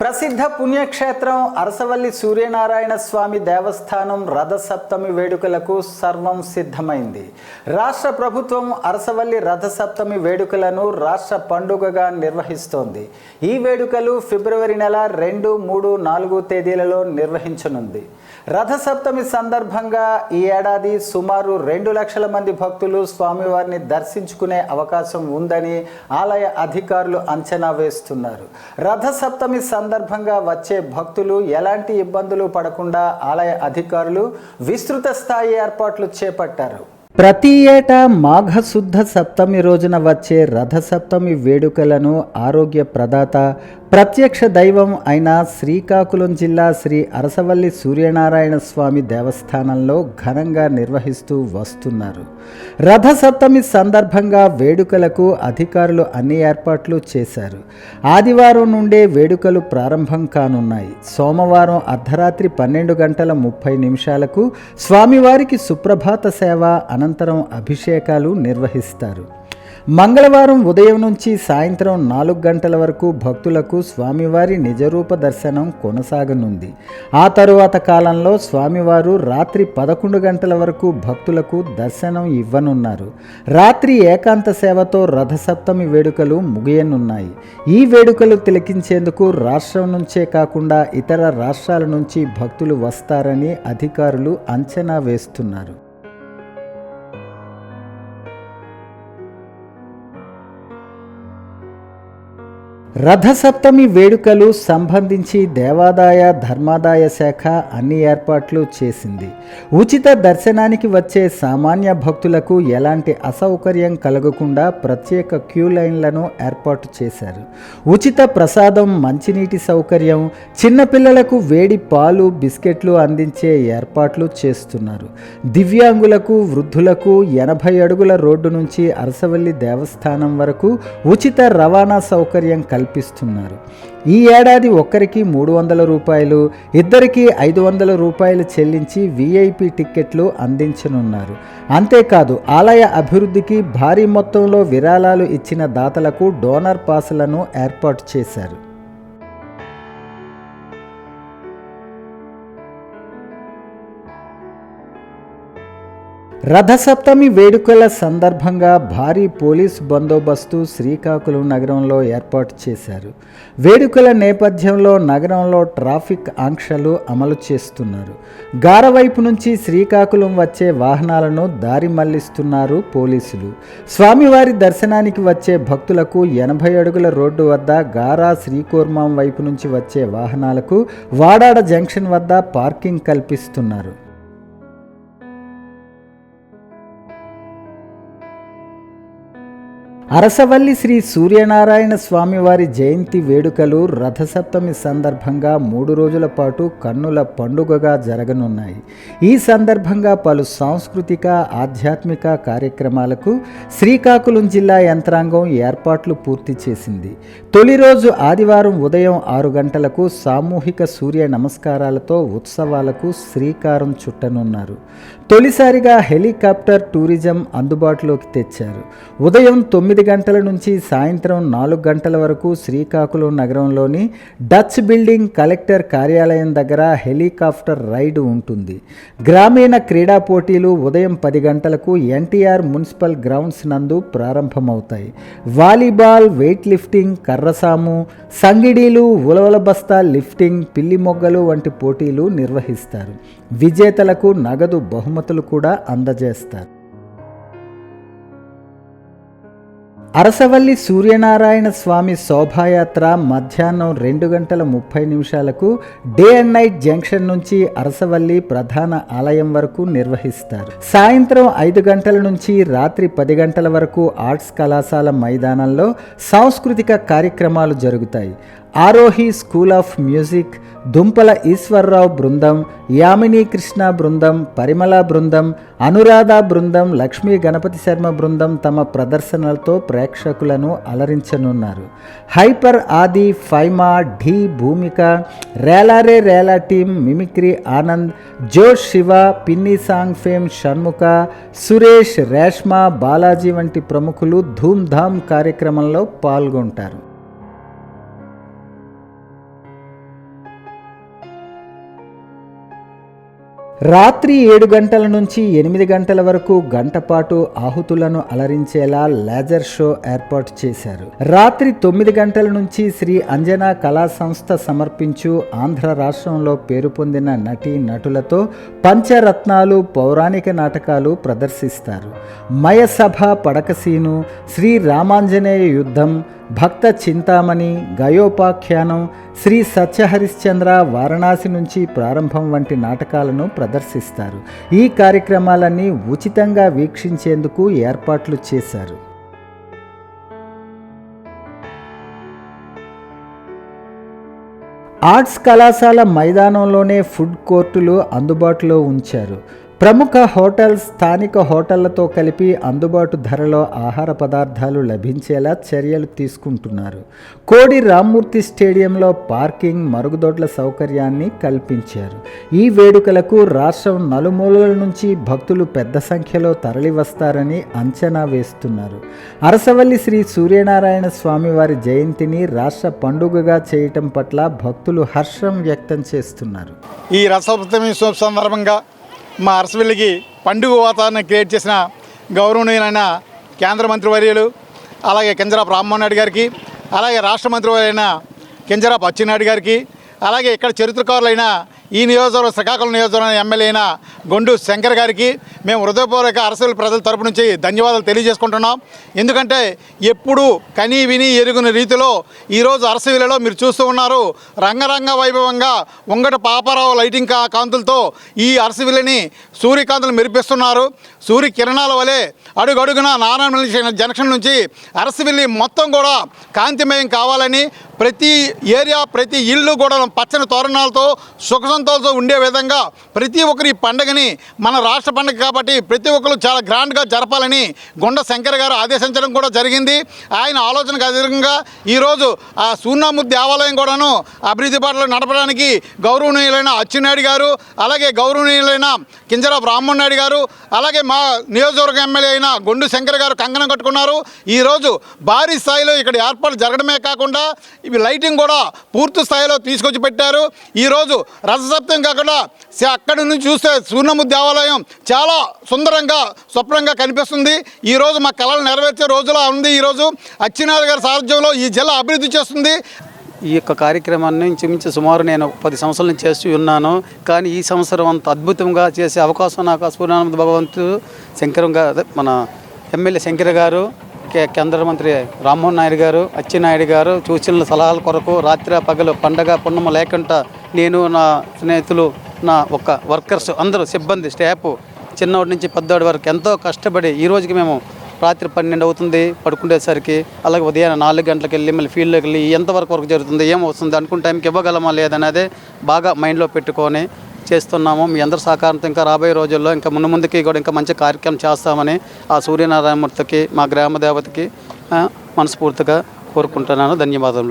ప్రసిద్ధ పుణ్యక్షేత్రం అరసవల్లి సూర్యనారాయణ స్వామి దేవస్థానం రథసప్తమి వేడుకలకు సర్వం సిద్ధమైంది. రాష్ట్ర ప్రభుత్వం అరసవల్లి రథసప్తమి వేడుకలను రాష్ట్ర పండుగగా నిర్వహిస్తోంది. ఈ వేడుకలు ఫిబ్రవరి నెల రెండు మూడు నాలుగు తేదీలలో నిర్వహించనుంది. రథసప్తమి సందర్భంగా ఈ ఏడాది సుమారు రెండు లక్షల మంది భక్తులు స్వామివారిని దర్శించుకునే అవకాశం ఉందని ఆలయ అధికారులు అంచనా వేస్తున్నారు. రథసప్తమి సందర్భంగా వచ్చే భక్తులు ఎలాంటి ఇబ్బందులు పడకుండా ఆలయ అధికారులు విస్తృత స్థాయి ఏర్పాట్లు చేపట్టారు. ప్రతి ఏటా మాఘశుద్ధ సప్తమి రోజున వచ్చే రథ సప్తమి వేడుకలను ఆరోగ్య ప్రదాత ప్రత్యక్ష దైవం అయిన శ్రీకాకుళం జిల్లా శ్రీ అరసవల్లి సూర్యనారాయణ స్వామి దేవస్థానంలో ఘనంగా నిర్వహిస్తూ వస్తున్నారు. రథసప్తమి సందర్భంగా వేడుకలకు అధికారులు అన్ని ఏర్పాట్లు చేశారు. ఆదివారం నుండే వేడుకలు ప్రారంభం కానున్నాయి. సోమవారం అర్ధరాత్రి పన్నెండు గంటల ముప్పై నిమిషాలకు స్వామివారికి సుప్రభాత సేవ అనంతరం అభిషేకాలు నిర్వహిస్తారు. మంగళవారం ఉదయం నుంచి సాయంత్రం నాలుగు గంటల వరకు భక్తులకు స్వామివారి నిజరూప దర్శనం కొనసాగనుంది. ఆ తరువాత కాలంలో స్వామివారు రాత్రి పదకొండు గంటల వరకు భక్తులకు దర్శనం ఇవ్వనున్నారు. రాత్రి ఏకాంత సేవతో రథసప్తమి వేడుకలు ముగియనున్నాయి. ఈ వేడుకలు తిలకించేందుకు రాష్ట్రం నుంచే కాకుండా ఇతర రాష్ట్రాల నుంచి భక్తులు వస్తారని అధికారులు అంచనా వేస్తున్నారు. రథసప్తమి వేడుకలు సంబంధించి దేవాదాయ ధర్మాదాయ శాఖ అన్ని ఏర్పాట్లు చేసింది. ఉచిత దర్శనానికి వచ్చే సామాన్య భక్తులకు ఎలాంటి అసౌకర్యం కలగకుండా ప్రత్యేక క్యూ లైన్లను ఏర్పాటు చేశారు. ఉచిత ప్రసాదం మంచినీటి సౌకర్యం చిన్నపిల్లలకు వేడి పాలు బిస్కెట్లు అందించే ఏర్పాట్లు చేస్తున్నారు. దివ్యాంగులకు వృద్ధులకు ఎనభై అడుగుల రోడ్డు నుంచి అరసవల్లి దేవస్థానం వరకు ఉచిత రవాణా సౌకర్యం కల్పిస్తున్నారు. ఈ ఏడాది ఒక్కరికి మూడు వందల రూపాయలు ఇద్దరికి ఐదు వందల రూపాయలు చెల్లించి వీఐపీ టిక్కెట్లు అందించనున్నారు. అంతేకాదు ఆలయ అభివృద్ధికి భారీ మొత్తంలో విరాళాలు ఇచ్చిన దాతలకు డోనర్ పాసులను ఏర్పాటు చేశారు. రథసప్తమి వేడుకల సందర్భంగా భారీ పోలీస్ బందోబస్తు శ్రీకాకుళం నగరంలో ఏర్పాటు చేశారు. వేడుకల నేపథ్యంలో నగరంలో ట్రాఫిక్ ఆంక్షలు అమలు చేస్తున్నారు. గారవైపు నుంచి శ్రీకాకుళం వచ్చే వాహనాలను దారి మళ్ళిస్తున్నారు పోలీసులు. స్వామివారి దర్శనానికి వచ్చే భక్తులకు ఎనభై అడుగుల రోడ్డు వద్ద గారా శ్రీకూర్మం వైపు నుంచి వచ్చే వాహనాలకు వాడాడ జంక్షన్ వద్ద పార్కింగ్ కల్పిస్తున్నారు. అరసవల్లి శ్రీ సూర్యనారాయణ స్వామివారి జయంతి వేడుకలు రథసప్తమి సందర్భంగా మూడు రోజుల పాటు కన్నుల పండుగగా జరగనున్నాయి. ఈ సందర్భంగా పలు సాంస్కృతిక ఆధ్యాత్మిక కార్యక్రమాలకు శ్రీకాకుళం జిల్లా యంత్రాంగం ఏర్పాట్లు పూర్తి చేసింది. తొలి రోజు ఆదివారం ఉదయం ఆరు గంటలకు సామూహిక సూర్య నమస్కారాలతో ఉత్సవాలకు శ్రీకారం చుట్టనున్నారు. తొలిసారిగా హెలికాప్టర్ టూరిజం అందుబాటులోకి తెచ్చారు. ఉదయం తొమ్మిది గంటల నుంచి సాయంత్రం నాలుగు గంటల వరకు శ్రీకాకుళం నగరంలోని డచ్ బిల్డింగ్ కలెక్టర్ కార్యాలయం దగ్గర హెలికాప్టర్ రైడ్ ఉంటుంది. గ్రామీణ క్రీడా పోటీలు ఉదయం పది గంటలకు ఎన్టీఆర్ మున్సిపల్ గ్రౌండ్స్ నందు ప్రారంభమవుతాయి. వాలీబాల్ వెయిట్ లిఫ్టింగ్ కర్రసాము సంగిడీలు ఉలవల బస్తా లిఫ్టింగ్ పిల్లి మొగ్గలు వంటి పోటీలు నిర్వహిస్తారు. విజేతలకు నగదు బహుమతులు కూడా అందజేస్తారు. అరసవల్లి సూర్యనారాయణ స్వామి శోభాయాత్ర మధ్యాహ్నం రెండు గంటల ముప్పై నిమిషాలకు డే అండ్ నైట్ జంక్షన్ నుంచి అరసవల్లి ప్రధాన ఆలయం వరకు నిర్వహిస్తారు. సాయంత్రం ఐదు గంటల నుంచి రాత్రి పది గంటల వరకు ఆర్ట్స్ కళాశాల మైదానంలో సాంస్కృతిక కార్యక్రమాలు జరుగుతాయి. ఆరోహి స్కూల్ ఆఫ్ మ్యూజిక్ దుంపల ఈశ్వర్రావు బృందం యామిని కృష్ణ బృందం పరిమళ బృందం అనురాధ బృందం లక్ష్మీ గణపతి శర్మ బృందం తమ ప్రదర్శనలతో ప్రేక్షకులను అలరించనున్నారు. Hyper Aadi Faima Dhee Bhoomika Relare Rela team mimicry Anand Josh Shiva Pinni song fame Shanmukha Suresh Reshma Balaji వంటి ప్రముఖులు ధూమ్ధామ్ కార్యక్రమంలో పాల్గొంటారు. రాత్రి ఏడు గంటల నుంచి ఎనిమిది గంటల వరకు గంటపాటు ఆహుతులను అలరించేలా లేజర్ షో ఏర్పాటు చేశారు. రాత్రి తొమ్మిది గంటల నుంచి శ్రీ అంజనా కళా సంస్థ సమర్పించు ఆంధ్ర రాష్ట్రంలో పేరు పొందిన నటీ నటులతో పంచరత్నాలు పౌరాణిక నాటకాలు ప్రదర్శిస్తారు. మయసభ పడకసీను శ్రీ రామాంజనేయ యుద్ధం భక్త చింతామణి గయోపాఖ్యానం శ్రీ సత్యహరిశ్చంద్ర వారణాసి నుంచి ప్రారంభం వంటి నాటకాలను ప్రదర్శిస్తారు. ఈ కార్యక్రమాలన్నీ ఉచితంగా వీక్షించేందుకు ఏర్పాట్లు చేశారు. ఆర్ట్స్ కళాశాల మైదానంలోనే ఫుడ్ కోర్టులు అందుబాటులో ఉంచారు. ప్రముఖ హోటల్స్ స్థానిక హోటళ్ళతో కలిపి అందుబాటు ధరలో ఆహార పదార్థాలు లభించేలా చర్యలు తీసుకుంటున్నారు. కోడి రామ్మూర్తి స్టేడియంలో పార్కింగ్ మరుగుదొడ్ల సౌకర్యాన్ని కల్పించారు. ఈ వేడుకలకు రాష్ట్రం నలుమూలల నుంచి భక్తులు పెద్ద సంఖ్యలో తరలివస్తారని అంచనా వేస్తున్నారు. అరసవల్లి శ్రీ సూర్యనారాయణ స్వామి వారి జయంతిని రాష్ట్ర పండుగగా చేయటం పట్ల భక్తులు హర్షం వ్యక్తం చేస్తున్నారు. ఈ రసప్తమి సందర్భంగా మా అరసవల్లికి పండుగ వాతావరణం క్రియేట్ చేసిన గౌరవనీయులైన కేంద్ర మంత్రివర్యులు అలాగే కింజరాపు రామ్మోహన్ రెడ్డి గారికి అలాగే రాష్ట్ర మంత్రివర్యులైన కింజరాపు అచ్చెన్నాయుడు గారికి అలాగే ఇక్కడ చరిత్రకారులైన ఈ నియోజకవర్గ శ్రీకాకుళం నియోజకవర్గం ఎమ్మెల్యే అయిన గొండు శంకర్ గారికి మేము హృదయపూర్వక అరసలు ప్రజల తరపు నుంచి ధన్యవాదాలు తెలియజేసుకుంటున్నాం. ఎందుకంటే ఎప్పుడు కని విని ఎరుగుని రీతిలో ఈరోజు అరసవిలలో మీరు చూస్తూ ఉన్నారు. రంగరంగ వైభవంగా ఉంగట పాపారావు లైటింగ్ కాంతులతో ఈ అరసవిలని సూర్యకాంతులు మెరిపిస్తున్నారు. సూర్య కిరణాల వలె అడుగడుగున నారాయణ జంక్షన్ నుంచి అరసవిల్లి మొత్తం కూడా కాంతిమయం కావాలని ప్రతి ఏరియా ప్రతి ఇల్లు కూడా పచ్చని తోరణాలతో సుఖ సంతోషంతో ఉండే విధంగా ప్రతి ఒక్కరి ఈ పండుగని మన రాష్ట్ర పండుగ కాబట్టి ప్రతి ఒక్కరు చాలా గ్రాండ్గా జరపాలని గుండ శంకర్ గారు ఆదేశించడం కూడా జరిగింది. ఆయన ఆలోచనకు అధికంగా ఈరోజు ఆ సూర్ణామూర్తి దేవాలయం కూడాను అభివృద్ధి పట్ల నడపడానికి గౌరవనీయులైన అచ్చెన్నాయుడు గారు అలాగే గౌరవనీయులైన కింజరాపు బ్రాహ్మణ్ నాయుడు గారు అలాగే మా నియోజకవర్గ ఎమ్మెల్యే అయిన గొండు శంకర్ గారు కంగనం కట్టుకున్నారు. ఈరోజు భారీ స్థాయిలో ఇక్కడ ఏర్పాటు జరగడమే కాకుండా ఇవి లైటింగ్ కూడా పూర్తి స్థాయిలో తీసుకొచ్చి పెట్టారు. ఈరోజు రథసప్తం కాకుండా అక్కడి నుంచి చూస్తే సూర్ణముద్ది దేవాలయం చాలా సుందరంగా స్వప్నంగా కనిపిస్తుంది. ఈరోజు మా కళలు నెరవేర్చే రోజులా ఉంది. ఈరోజు అచ్చినాథ్ గారి సారథ్యంలో ఈ జిల్లా అభివృద్ధి చేస్తుంది. ఈ యొక్క కార్యక్రమాన్ని ఇంచుమించు సుమారు నేను పది సంవత్సరాల నుంచి చేస్తూ ఉన్నాను. కానీ ఈ సంవత్సరం అంత అద్భుతంగా చేసే అవకాశం నాకు సూర్యానంద భగవంతుడు శంకరం గారు మన ఎమ్మెల్యే శంకర్ గారు కేంద్ర మంత్రి రామ్మోహన్ నాయుడు గారు అచ్చెన్నాయుడు గారు సూచనల సలహాల కొరకు రాత్రి పగలు పండగ పున్నమ లేకుండా నేను నా స్నేహితులు నా ఒక వర్కర్స్ అందరూ సిబ్బంది స్టాఫ్ చిన్నవాడి నుంచి పెద్దవాడి వరకు ఎంతో కష్టపడి ఈ రోజుకి మేము రాత్రి పన్నెండు అవుతుంది పడుకునేసరికి అలాగే ఉదయం నాలుగు గంటలకు వెళ్ళి మళ్ళీ ఫీల్డ్లోకి వెళ్ళి ఎంతవరకు వరకు జరుగుతుంది ఏం అనుకున్న టైంకి ఇవ్వగలమా లేదనేది బాగా మైండ్లో పెట్టుకొని చేస్తున్నాము. మీ అందరి సహకారంతో ఇంకా రాబోయే రోజుల్లో ఇంకా ముందు ముందుకి కూడా ఇంకా మంచి కార్యక్రమం చేస్తామని ఆ సూర్యనారాయణమూర్తికి మా గ్రామ దేవతకి మనస్ఫూర్తిగా కోరుకుంటున్నాను. ధన్యవాదములు.